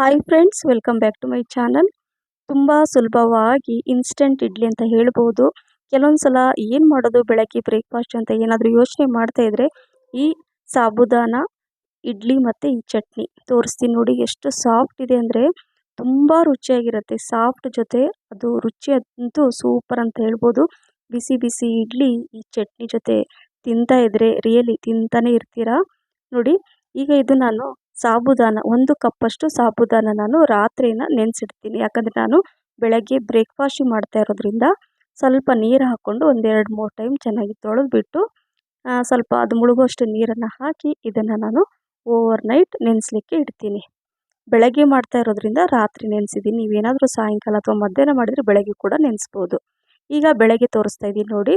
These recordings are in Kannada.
Hi friends welcome back to my channel ತುಂಬ ಸುಲಭವಾಗಿ ಇನ್ಸ್ಟೆಂಟ್ ಇಡ್ಲಿ ಅಂತ ಹೇಳ್ಬೋದು. ಕೆಲವೊಂದು ಸಲ ಏನು ಮಾಡೋದು ಬೆಳಗ್ಗೆ ಬ್ರೇಕ್ಫಾಸ್ಟ್ ಅಂತ ಏನಾದರೂ ಯೋಚನೆ ಮಾಡ್ತಾ ಇದ್ದರೆ ಈ ಸಾಬುದಾನ, ಇಡ್ಲಿ ಮತ್ತು ಈ ಚಟ್ನಿ ತೋರಿಸ್ತೀನಿ ನೋಡಿ ಎಷ್ಟು ಸಾಫ್ಟ್ ಇದೆ ಅಂದರೆ ತುಂಬ ರುಚಿಯಾಗಿರುತ್ತೆ. ಸಾಫ್ಟ್ ಜೊತೆ ಅದು ರುಚಿ ಅಂತೂ ಸೂಪರ್ ಅಂತ ಹೇಳ್ಬೋದು. ಬಿಸಿ ಬಿಸಿ ಇಡ್ಲಿ, ಈ ಚಟ್ನಿ ಜೊತೆ ತಿಂತಾ ಇದ್ದರೆ ರಿಯಲಿ ತಿಂತಾನೆ ಇರ್ತೀರಾ? ನೋಡಿ, ಈಗ ಇದು ನಾನು ಸಾಬುದಾನ, ಒಂದು ಕಪ್ಪಷ್ಟು ಸಾಬುದಾನ ನಾನು ರಾತ್ರಿನ ನೆನೆಸಿಡ್ತೀನಿ. ಯಾಕಂದರೆ ನಾನು ಬೆಳಗ್ಗೆ ಬ್ರೇಕ್ಫಾಸ್ಟ್ ಮಾಡ್ತಾ ಇರೋದ್ರಿಂದ ಸ್ವಲ್ಪ ನೀರು ಹಾಕ್ಕೊಂಡು ಒಂದೆರಡು ಮೂರು ಟೈಮ್ ಚೆನ್ನಾಗಿ ತೊಳೆದ್ಬಿಟ್ಟು ಸ್ವಲ್ಪ ಅದು ಮುಳುಗುವಷ್ಟು ನೀರನ್ನು ಹಾಕಿ ಇದನ್ನು ನಾನು ಓವರ್ ನೈಟ್ ನೆನೆಸ್ಲಿಕ್ಕೆ ಇಡ್ತೀನಿ. ಬೆಳಗ್ಗೆ ಮಾಡ್ತಾ ಇರೋದ್ರಿಂದ ರಾತ್ರಿ ನೆನೆಸಿದ್ದೀನಿ. ನೀವೇನಾದರೂ ಸಾಯಂಕಾಲ ಅಥವಾ ಮಧ್ಯಾಹ್ನ ಮಾಡಿದರೆ ಬೆಳಗ್ಗೆ ಕೂಡ ನೆನೆಸ್ಬೋದು. ಈಗ ಬೆಳಗ್ಗೆ ತೋರಿಸ್ತಾ ಇದ್ದೀನಿ ನೋಡಿ.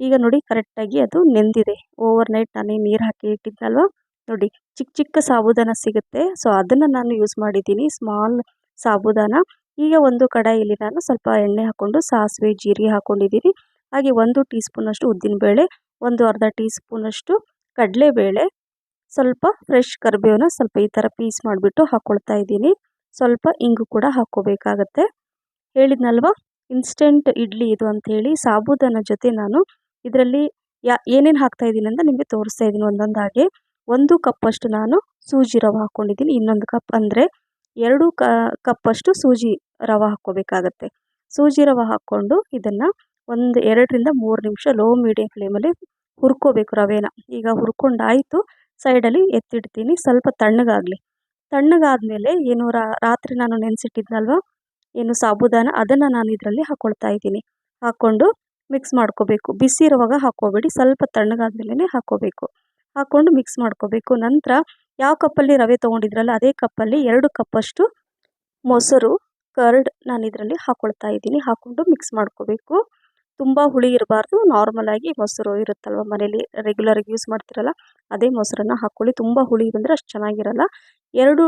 ಈಗ ನೋಡಿ ಕರೆಕ್ಟಾಗಿ ಅದು ನೆಂದಿದೆ. ಓವರ್ ನೈಟ್ ನಾನೇ ನೀರು ಹಾಕಿ ಇಟ್ಟಿದ್ನಲ್ವ? ನೋಡಿ, ಚಿಕ್ಕ ಚಿಕ್ಕ ಸಾಬುದಾನ ಸಿಗುತ್ತೆ. ಸೊ ಅದನ್ನು ನಾನು ಯೂಸ್ ಮಾಡಿದ್ದೀನಿ. ಸ್ಮಾಲ್ ಸಾಬುದಾನ. ಈಗ ಒಂದು ಕಡಾಯಲ್ಲಿ ನಾನು ಸ್ವಲ್ಪ ಎಣ್ಣೆ ಹಾಕ್ಕೊಂಡು ಸಾಸಿವೆ, ಜೀರಿಗೆ ಹಾಕ್ಕೊಂಡಿದ್ದೀನಿ ಹಾಗೆ ಒಂದು ಟೀ ಸ್ಪೂನಷ್ಟು ಉದ್ದಿನಬೇಳೆ, ಒಂದು ಅರ್ಧ ಟೀ ಸ್ಪೂನಷ್ಟು ಕಡಲೆಬೇಳೆ, ಸ್ವಲ್ಪ ಫ್ರೆಶ್ ಕರಿಬೇವನ್ನ ಸ್ವಲ್ಪ ಈ ಥರ ಪೀಸ್ ಮಾಡಿಬಿಟ್ಟು ಹಾಕ್ಕೊಳ್ತಾ ಇದ್ದೀನಿ. ಸ್ವಲ್ಪ ಇಂಗು ಕೂಡ ಹಾಕ್ಕೋಬೇಕಾಗತ್ತೆ. ಹೇಳಿದ್ನಲ್ವ? ಇನ್ಸ್ಟೆಂಟ್ ಇಡ್ಲಿ ಇದು ಅಂಥೇಳಿ ಸಾಬುದಾನ ಜೊತೆ ನಾನು ಇದರಲ್ಲಿ ಯಾ ಏನೇನು ಹಾಕ್ತಾ ಇದ್ದೀನಿ ಅಂತ ನಿಮಗೆ ತೋರಿಸ್ತಾ ಇದ್ದೀನಿ ಒಂದೊಂದಾಗಿ. ಒಂದು ಕಪ್ಪಷ್ಟು ನಾನು ಸೂಜಿ ರವೆ ಹಾಕ್ಕೊಂಡಿದ್ದೀನಿ ಇನ್ನೊಂದು ಕಪ್ ಅಂದರೆ ಎರಡು ಕಪ್ಪಷ್ಟು ಸೂಜಿ ರವೆ ಹಾಕ್ಕೋಬೇಕಾಗತ್ತೆ. ಸೂಜಿ ರವೆ ಹಾಕ್ಕೊಂಡು ಇದನ್ನು ಒಂದು ಎರಡರಿಂದ ಮೂರು ನಿಮಿಷ ಲೋ ಮೀಡಿಯಂ ಫ್ಲೇಮಲ್ಲಿ ಹುರ್ಕೋಬೇಕು ರವೆನ. ಈಗ ಹುರ್ಕೊಂಡಾಯಿತು, ಸೈಡಲ್ಲಿ ಎತ್ತಿಡ್ತೀನಿ. ಸ್ವಲ್ಪ ತಣ್ಣಗಾಗಲಿ. ತಣ್ಣಗಾದಮೇಲೆ ಏನು ರಾತ್ರಿ ನಾನು ನೆನೆಸಿಟ್ಟಿದ್ನಲ್ವ? ಏನು ಸಾಬುದಾನ? ಅದನ್ನು ನಾನು ಇದರಲ್ಲಿ ಹಾಕ್ಕೊಳ್ತಾ ಇದ್ದೀನಿ. ಹಾಕ್ಕೊಂಡು ಮಿಕ್ಸ್ ಮಾಡ್ಕೋಬೇಕು. ಬಿಸಿ ಇರುವಾಗ ಹಾಕ್ಕೋಬೇಡಿ. ಸ್ವಲ್ಪ ತಣ್ಣಗಾದ್ಮೇಲೆ ಹಾಕ್ಕೋಬೇಕು. ಹಾಕ್ಕೊಂಡು ಮಿಕ್ಸ್ ಮಾಡ್ಕೋಬೇಕು. ನಂತರ ಯಾವ ಕಪ್ಪಲ್ಲಿ ರವೆ ತೊಗೊಂಡಿದ್ರಲ್ಲ, ಅದೇ ಕಪ್ಪಲ್ಲಿ ಎರಡು ಕಪ್ಪಷ್ಟು ಮೊಸರು ಕರ್ಡ್ ನಾನು ಇದರಲ್ಲಿ ಹಾಕ್ಕೊಳ್ತಾ ಇದ್ದೀನಿ. ಹಾಕ್ಕೊಂಡು ಮಿಕ್ಸ್ ಮಾಡ್ಕೋಬೇಕು. ತುಂಬ ಹುಳಿ ಇರಬಾರ್ದು. ನಾರ್ಮಲಾಗಿ ಮೊಸರು ಇರುತ್ತಲ್ವ ಮನೇಲಿ ರೆಗ್ಯುಲರಾಗಿ ಯೂಸ್ ಮಾಡ್ತಿರಲ್ಲ, ಅದೇ ಮೊಸರನ್ನು ಹಾಕ್ಕೊಳ್ಳಿ ತುಂಬ ಹುಳಿ ಬಂದರೆ ಅಷ್ಟು ಚೆನ್ನಾಗಿರಲ್ಲ. ಎರಡು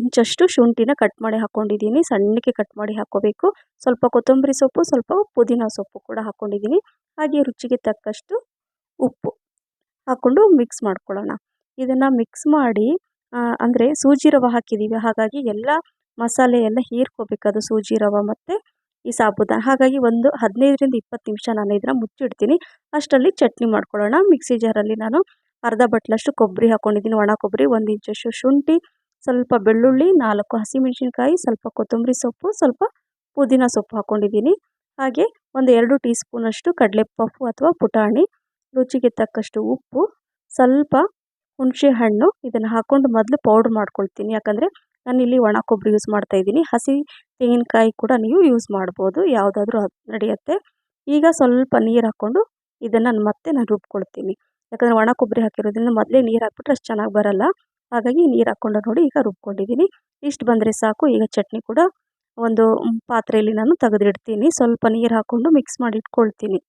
ಇಂಚಷ್ಟು ಶುಂಠಿನ ಕಟ್ ಮಾಡಿ ಹಾಕ್ಕೊಂಡಿದ್ದೀನಿ ಸಣ್ಣಕ್ಕೆ ಕಟ್ ಮಾಡಿ ಹಾಕ್ಕೋಬೇಕು ಸ್ವಲ್ಪ ಕೊತ್ತಂಬರಿ ಸೊಪ್ಪು, ಸ್ವಲ್ಪ ಪುದೀನ ಸೊಪ್ಪು ಕೂಡ ಹಾಕ್ಕೊಂಡಿದ್ದೀನಿ ಹಾಗೆ ರುಚಿಗೆ ತಕ್ಕಷ್ಟು ಉಪ್ಪು. ಹಾಕ್ಕೊಂಡು ಮಿಕ್ಸ್ ಮಾಡ್ಕೊಳ್ಳೋಣ. ಇದನ್ನು ಮಿಕ್ಸ್ ಮಾಡಿ ಅಂದರೆ ಸೂಜಿ ರವೆ ಹಾಕಿದ್ದೀವಿ ಹಾಗಾಗಿ ಎಲ್ಲ ಮಸಾಲೆ ಎಲ್ಲ ಹೀರ್ಕೋಬೇಕು ಸೂಜಿ ರವೆ ಮತ್ತು ಈ ಸಾಬುದಾನ ಹಾಗಾಗಿ ಒಂದು ಹದಿನೈದರಿಂದ ಇಪ್ಪತ್ತು ನಿಮಿಷ ನಾನು ಇದನ್ನು ಮುಚ್ಚಿಡ್ತೀನಿ. ಅಷ್ಟರಲ್ಲಿ ಚಟ್ನಿ ಮಾಡ್ಕೊಳ್ಳೋಣ. ಮಿಕ್ಸಿ ಜಾರಲ್ಲಿ ನಾನು ಅರ್ಧ ಬಟ್ಲಷ್ಟು ಕೊಬ್ಬರಿ ಹಾಕ್ಕೊಂಡಿದ್ದೀನಿ ಒಣ ಕೊಬ್ಬರಿ, ಒಂದು ಇಂಚಷ್ಟು ಶುಂಠಿ, ಸ್ವಲ್ಪ ಬೆಳ್ಳುಳ್ಳಿ, ನಾಲ್ಕು ಹಸಿಮೆಣಸಿನ್ಕಾಯಿ, ಸ್ವಲ್ಪ ಕೊತ್ತಂಬರಿ ಸೊಪ್ಪು, ಸ್ವಲ್ಪ ಪುದೀನ ಸೊಪ್ಪು ಹಾಕ್ಕೊಂಡಿದ್ದೀನಿ ಹಾಗೆ ಒಂದು ಎರಡು ಟೀ ಸ್ಪೂನಷ್ಟು ಕಡಲೆ ಪಪ್ಪು ಅಥವಾ ಪುಟಾಣಿ ರುಚಿಗೆ ತಕ್ಕಷ್ಟು ಉಪ್ಪು, ಸ್ವಲ್ಪ ಹುಣಸೆ ಹಣ್ಣು ಇದನ್ನು ಹಾಕ್ಕೊಂಡು ಮೊದಲು ಪೌಡ್ರ್ ಮಾಡ್ಕೊಳ್ತೀನಿ. ಯಾಕಂದರೆ ನಾನಿಲ್ಲಿ ಒಣ ಕೊಬ್ಬರಿ ಯೂಸ್ ಮಾಡ್ತಾ ಇದ್ದೀನಿ. ಹಸಿ ತೆಂಗಿನಕಾಯಿ ಕೂಡ ನೀವು ಯೂಸ್ ಮಾಡ್ಬೋದು. ಯಾವುದಾದ್ರೂ ನಡೆಯುತ್ತೆ. ಈಗ ಸ್ವಲ್ಪ ನೀರು ಹಾಕ್ಕೊಂಡು ಇದನ್ನು ಮತ್ತೆ ನಾನು ರುಬ್ಕೊಳ್ತೀನಿ. ಯಾಕಂದರೆ ಒಣ ಕೊಬ್ಬರಿ ಹಾಕಿರೋದ್ರಿಂದ ಮೊದಲೇ ನೀರು ಹಾಕ್ಬಿಟ್ರೆ ಅಷ್ಟು ಚೆನ್ನಾಗಿ ಬರಲ್ಲ. ಹಾಗಾಗಿ ನೀರು ಹಾಕ್ಕೊಂಡು ನೋಡಿ ಈಗ ರುಬ್ಕೊಂಡಿದ್ದೀನಿ. ಇಷ್ಟು ಬಂದರೆ ಸಾಕು. ಈಗ ಚಟ್ನಿ ಕೂಡ ಒಂದು ಪಾತ್ರೆಯಲ್ಲಿ ನಾನು ತೆಗೆದಿಡ್ತೀನಿ. ಸ್ವಲ್ಪ ನೀರು ಹಾಕ್ಕೊಂಡು ಮಿಕ್ಸ್ ಮಾಡಿ ಇಟ್ಕೊಳ್ತೀನಿ.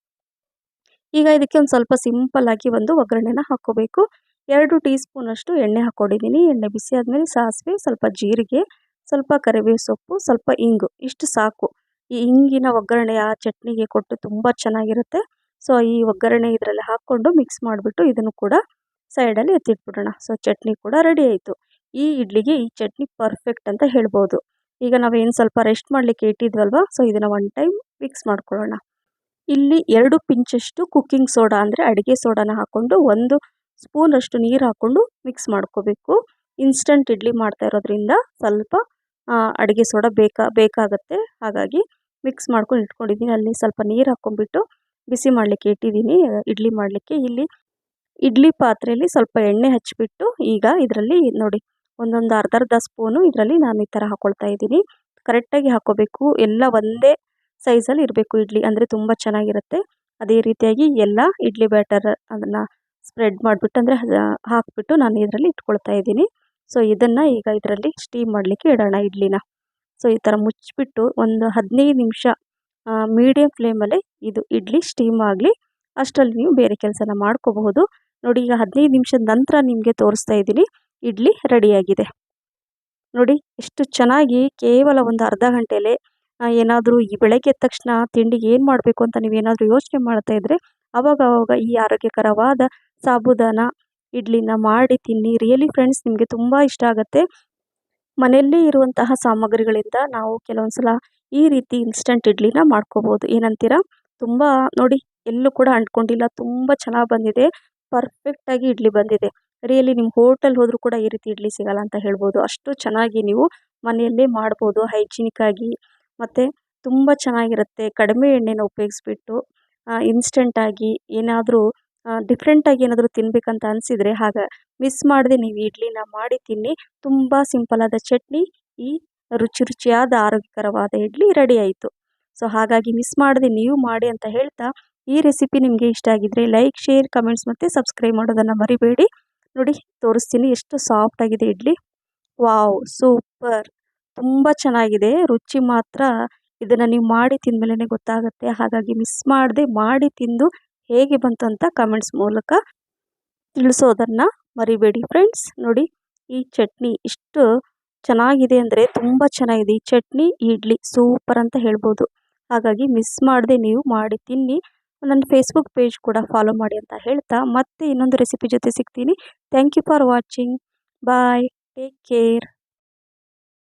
ಈಗ ಇದಕ್ಕೆ ಒಂದು ಸ್ವಲ್ಪ ಸಿಂಪಲ್ಲಾಗಿ ಒಂದು ಒಗ್ಗರಣೆನ ಹಾಕ್ಕೋಬೇಕು. ಎರಡು ಟೀ ಸ್ಪೂನಷ್ಟು ಎಣ್ಣೆ ಹಾಕ್ಕೊಂಡಿದ್ದೀನಿ ಎಣ್ಣೆ ಬಿಸಿ ಆದಮೇಲೆ ಸಾಸಿವೆ, ಸ್ವಲ್ಪ ಜೀರಿಗೆ, ಸ್ವಲ್ಪ ಕರಿಬೇವು ಸೊಪ್ಪು, ಸ್ವಲ್ಪ ಇಂಗು. ಇಷ್ಟು ಸಾಕು. ಈ ಇಂಗಿನ ಒಗ್ಗರಣೆ ಆ ಚಟ್ನಿಗೆ ಕೊಟ್ಟು ತುಂಬ ಚೆನ್ನಾಗಿರುತ್ತೆ. ಸೊ ಈ ಒಗ್ಗರಣೆ ಇದರಲ್ಲಿ ಹಾಕ್ಕೊಂಡು ಮಿಕ್ಸ್ ಮಾಡಿಬಿಟ್ಟು ಇದನ್ನು ಕೂಡ ಸೈಡಲ್ಲಿ ಎತ್ತಿಟ್ಬಿಡೋಣ. ಸೊ ಚಟ್ನಿ ಕೂಡ ರೆಡಿ ಆಯಿತು. ಈ ಇಡ್ಲಿಗೆ ಈ ಚಟ್ನಿ ಪರ್ಫೆಕ್ಟ್ ಅಂತ ಹೇಳ್ಬೋದು. ಈಗ ನಾವೇನು ಸ್ವಲ್ಪ ರೆಸ್ಟ್ ಮಾಡಲಿಕ್ಕೆ ಇಟ್ಟಿದ್ವಲ್ವ? ಸೊ ಇದನ್ನು ಒನ್ ಟೈಮ್ ಮಿಕ್ಸ್ ಮಾಡ್ಕೊಳ್ಳೋಣ. ಇಲ್ಲಿ ಎರಡು ಪಿಂಚಷ್ಟು ಕುಕ್ಕಿಂಗ್ ಸೋಡಾ ಅಂದರೆ ಅಡುಗೆ ಸೋಡಾನ ಹಾಕ್ಕೊಂಡು ಒಂದು ಸ್ಪೂನಷ್ಟು ನೀರು ಹಾಕ್ಕೊಂಡು ಮಿಕ್ಸ್ ಮಾಡ್ಕೋಬೇಕು. ಇನ್ಸ್ಟಂಟ್ ಇಡ್ಲಿ ಮಾಡ್ತಾ ಇರೋದ್ರಿಂದ ಸ್ವಲ್ಪ ಅಡುಗೆ ಸೋಡಾ ಬೇಕಾ, ಬೇಕಾಗತ್ತೆ. ಹಾಗಾಗಿ ಮಿಕ್ಸ್ ಮಾಡ್ಕೊಂಡು ಇಟ್ಕೊಂಡಿದ್ದೀನಿ ಅಲ್ಲಿ ಸ್ವಲ್ಪ ನೀರು ಹಾಕ್ಕೊಂಡ್ಬಿಟ್ಟು ಬಿಸಿ ಮಾಡಲಿಕ್ಕೆ ಇಟ್ಟಿದ್ದೀನಿ ಇಡ್ಲಿ ಮಾಡಲಿಕ್ಕೆ. ಇಲ್ಲಿ ಇಡ್ಲಿ ಪಾತ್ರೆಯಲ್ಲಿ ಸ್ವಲ್ಪ ಎಣ್ಣೆ ಹಚ್ಚಿಬಿಟ್ಟು ಈಗ ಇದರಲ್ಲಿ ನೋಡಿ, ಒಂದೊಂದು ಅರ್ಧ ಅರ್ಧ ಸ್ಪೂನು ಇದರಲ್ಲಿ ನಾನು ಈ ಥರ ಹಾಕ್ಕೊಳ್ತಾ ಇದ್ದೀನಿ. ಕರೆಕ್ಟಾಗಿ ಹಾಕ್ಕೋಬೇಕು ಎಲ್ಲ ಒಂದೇ ಸೈಜಲ್ಲಿ ಇರಬೇಕು ಇಡ್ಲಿ ಅಂದರೆ ತುಂಬ ಚೆನ್ನಾಗಿರುತ್ತೆ. ಅದೇ ರೀತಿಯಾಗಿ ಎಲ್ಲ ಇಡ್ಲಿ ಬ್ಯಾಟರ್ ಅದನ್ನು ಸ್ಪ್ರೆಡ್ ಮಾಡಿಬಿಟ್ಟು ಅಂದರೆ ಹಾಕಿಬಿಟ್ಟು ನಾನು ಇದರಲ್ಲಿ ಇಟ್ಕೊಳ್ತಾ ಇದ್ದೀನಿ. ಸೊ ಇದನ್ನು ಈಗ ಇದರಲ್ಲಿ ಸ್ಟೀಮ್ ಮಾಡಲಿಕ್ಕೆ ಇಡೋಣ ಇಡ್ಲಿನ. ಸೊ ಈ ಥರ ಮುಚ್ಚಿಬಿಟ್ಟು ಒಂದು ಹದಿನೈದು ನಿಮಿಷ ಮೀಡಿಯಮ್ ಫ್ಲೇಮಲ್ಲೇ ಇದು ಇಡ್ಲಿ ಸ್ಟೀಮ್ ಆಗಲಿ, ಅಷ್ಟರಲ್ಲಿ ನೀವು ಬೇರೆ ಕೆಲಸನ ಮಾಡ್ಕೋಬಹುದು. ನೋಡಿ, ಈಗ ಹದಿನೈದು ನಿಮಿಷದ ನಂತರ ನಿಮಗೆ ತೋರಿಸ್ತಾ ಇದ್ದೀನಿ, ಇಡ್ಲಿ ರೆಡಿಯಾಗಿದೆ ನೋಡಿ, ಎಷ್ಟು ಚೆನ್ನಾಗಿ ಕೇವಲ ಒಂದು ಅರ್ಧ ಗಂಟೆಯಲ್ಲೇ ಏನಾದರೂ ಈ ಬೆಳಗ್ಗೆ ಎದ್ದ ತಕ್ಷಣ ತಿಂಡಿಗೆ ಏನು ಮಾಡಬೇಕು ಅಂತ ನೀವೇನಾದರೂ ಯೋಚನೆ ಮಾಡ್ತಾ ಇದ್ದರೆ ಅವಾಗ ಅವಾಗ ಈ ಆರೋಗ್ಯಕರವಾದ ಸಾಬುದಾನ, ಇಡ್ಲಿನ ಮಾಡಿ ತಿನ್ನಿ. ರಿಯಲಿ ಫ್ರೆಂಡ್ಸ್ ನಿಮಗೆ ತುಂಬ ಇಷ್ಟ ಆಗುತ್ತೆ. ಮನೆಯಲ್ಲೇ ಇರುವಂತಹ ಸಾಮಗ್ರಿಗಳಿಂದ ನಾವು ಕೆಲವೊಂದು ಸಲ ಈ ರೀತಿ ಇನ್ಸ್ಟಂಟ್ ಇಡ್ಲಿನ ಮಾಡ್ಕೋಬೋದು. ಏನಂತೀರಾ? ತುಂಬ ನೋಡಿ, ಎಲ್ಲೂ ಕೂಡ ಅಂಟ್ಕೊಂಡಿಲ್ಲ. ತುಂಬ ಚೆನ್ನಾಗಿ ಬಂದಿದೆ. ಪರ್ಫೆಕ್ಟಾಗಿ ಇಡ್ಲಿ ಬಂದಿದೆ. ರಿಯಲಿ ನಿಮ್ಮ ಹೋಟೆಲ್ ಹೋದರೂ ಕೂಡ ಈ ರೀತಿ ಇಡ್ಲಿ ಸಿಗಲ್ಲ ಅಂತ ಹೇಳ್ಬೋದು. ಅಷ್ಟು ಚೆನ್ನಾಗಿ ನೀವು ಮನೆಯಲ್ಲೇ ಮಾಡ್ಬೋದು. ಹೈಜಿನಿಕ್ಕಾಗಿ ಮತ್ತು ತುಂಬ ಚೆನ್ನಾಗಿರುತ್ತೆ. ಕಡಿಮೆ ಎಣ್ಣೆನ ಉಪಯೋಗಿಸ್ಬಿಟ್ಟು ಇನ್ಸ್ಟೆಂಟಾಗಿ ಏನಾದರೂ ಡಿಫ್ರೆಂಟಾಗಿ ಏನಾದರೂ ತಿನ್ನಬೇಕಂತ ಅನಿಸಿದರೆ ಹಾಗೆ ಮಿಸ್ ಮಾಡದೆ ನೀವು ಇಡ್ಲಿನ ಮಾಡಿ ತಿನ್ನಿ. ತುಂಬ ಸಿಂಪಲಾದ ಚಟ್ನಿ, ಈ ರುಚಿ ರುಚಿಯಾದ ಆರೋಗ್ಯಕರವಾದ ಇಡ್ಲಿ ರೆಡಿ ಆಯಿತು. ಸೊ ಹಾಗಾಗಿ ಮಿಸ್ ಮಾಡದೆ ನೀವು ಮಾಡಿ ಅಂತ ಹೇಳ್ತಾ, ಈ ರೆಸಿಪಿ ನಿಮಗೆ ಇಷ್ಟ ಆಗಿದ್ದರೆ ಲೈಕ್ ಶೇರ್ ಕಮೆಂಟ್ಸ್ ಮತ್ತು ಸಬ್ಸ್ಕ್ರೈಬ್ ಮಾಡೋದನ್ನು ಮರಿಬೇಡಿ. ನೋಡಿ, ತೋರಿಸ್ತೀನಿ ಎಷ್ಟು ಸಾಫ್ಟ್ ಆಗಿದೆ ಇಡ್ಲಿ. ವಾವ್ ಸೂಪರ್ ತುಂಬ ಚೆನ್ನಾಗಿದೆ. ರುಚಿ ಮಾತ್ರ ಇದನ್ನು ನೀವು ಮಾಡಿ ತಿಂದಮೇಲೆ ಗೊತ್ತಾಗುತ್ತೆ. ಹಾಗಾಗಿ ಮಿಸ್ ಮಾಡದೆ ಮಾಡಿ ತಿಂದು ಹೇಗೆ ಬಂತು ಅಂತ ಕಮೆಂಟ್ಸ್ ಮೂಲಕ ತಿಳಿಸೋದನ್ನು ಮರಿಬೇಡಿ ಫ್ರೆಂಡ್ಸ್ ನೋಡಿ, ಈ ಚಟ್ನಿ ಇಷ್ಟು ಚೆನ್ನಾಗಿದೆ ಅಂದರೆ ತುಂಬ ಚೆನ್ನಾಗಿದೆ. ಈ ಚಟ್ನಿ, ಇಡ್ಲಿ ಸೂಪರ್ ಅಂತ ಹೇಳ್ಬೋದು. ಹಾಗಾಗಿ ಮಿಸ್ ಮಾಡದೆ ನೀವು ಮಾಡಿ ತಿನ್ನಿ. ನನ್ನ ಫೇಸ್ಬುಕ್ ಪೇಜ್ ಕೂಡ ಫಾಲೋ ಮಾಡಿ ಅಂತ ಹೇಳ್ತಾ ಮತ್ತೆ ಇನ್ನೊಂದು ರೆಸಿಪಿ ಜೊತೆ ಸಿಗ್ತೀನಿ. Thank you for watching bye take care